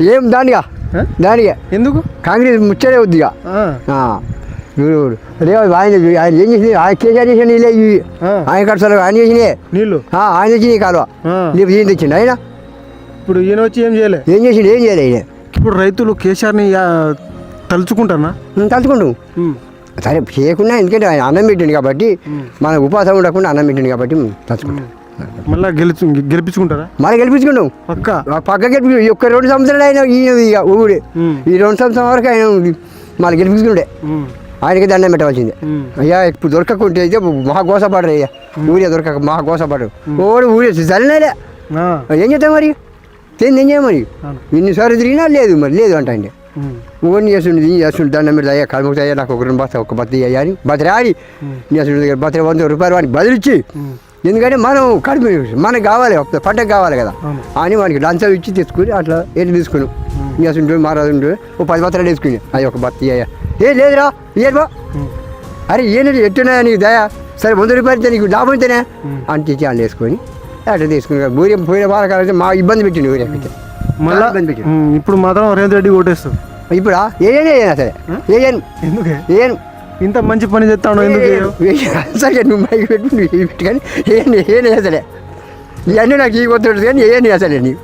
ఏం దానిగా? దానిగా? ఎందుకు? కాంగ్రెస్ ముచ్చడే వద్దిగా ఆ, రే ఆయన ఆయన ఏం చేసింది? ఆయన కేసీఆర్ చేసిన నీళ్ళే ఇవి. ఆయన కట్టాలి ఆయన చేసినాయి నీళ్ళు? ఆయన తెచ్చినాయి కాలువ. నీకు ఏం తెచ్చిండు ఆయన. ఇప్పుడు ఈయన వచ్చి ఏం చేయలే? ఏం చేసిండు? ఏం చేయలే ఆయన ఇప్పుడు రైతులు కేసీఆర్ని తలుచుకుంటారా తలుచుకుంటు. సరే చేయకుండా ఎందుకంటే ఆయన అన్నం పెట్టిండు కాబట్టి మన ఉపాసం ఉండకుండా అన్నం పెట్టిండు కాబట్టి తలుచుకుంటాం. మళ్ళీ గెలుచు గెలిపించుకుంటారా? మనం గెలిపించుకున్నాం పక్క? పక్క గెలిపి ఈ ఒక్క రెండు సంవత్సరాలు ఆయన ఈయన ఇక ఊడే ఉమ్. ఈ రెండు సంవత్సరం వరకు ఆయన మళ్ళీ గెలిపించుకుంటే ఆయనకి దండం పెట్టవలసిందే. అయ్యా ఇప్పుడు దొరకకుంటే అయితే మహా గోసపడరు అయ్యా. ఊరే దొరకక మహా గోసపడరు ఓడు ఊరే ఆ, ఏం చేద్దాం మరి? తింది ఏం చేయ మరి. ఇన్నిసార్లు తిరిగినా లేదు మరి లేదు అంట అండి ఓన్ని చేస్తుండే ఇది చేస్తుండే దండం మీద అయ్యా కలుముకు అయ్యా నాకు ఒక రెండు బస్తా ఒక బత్తి అయ్యా అని బతిరి ఆడి నీ అసలు బతిరి వంద రూపాయలు వాడికి బదిలిచ్చి. ఎందుకంటే మనం కడుపు మనకు కావాలి ఒక పంటకు కావాలి కదా. అని వానికి లంచం ఇచ్చి తెచ్చుకుని అట్లా ఎటు తీసుకున్నాం నీ అసలు మహారాజు ఉండే ఓ పది బత్తలు వేసుకుని అయ్యా ఒక బత్తి అయ్యా. ఏ లేదురా ఇయ్యరు బా? ఉమ్. అరే ఏంటి ఎట్టున్నా నీకు దయా? సరే వంద రూపాయలు నీకు లాభం అయితేనే? తెచ్చి వాళ్ళు వేసుకొని అట్లా తీసుకుని ఊరి పోయిన వారకాలంటే మా ఇబ్బంది పెట్టింది ఊరి మళ్ళా ఇప్పుడు మాత్రం రేవంత్ రెడ్డి ఓటేస్తావు ఇప్పుడు? ఏయనా సరే. ఏయను ఎందుకే? ఏను ఇంత మంచి పని చేస్తాను ఎందుకు నువ్వు మైకి పెట్టు నువ్వు పెట్టుకొని ఏం ఏం అసలే ఇవన్నీ నాకు ఈ కొత్త కానీ ఏం అసలే నీకు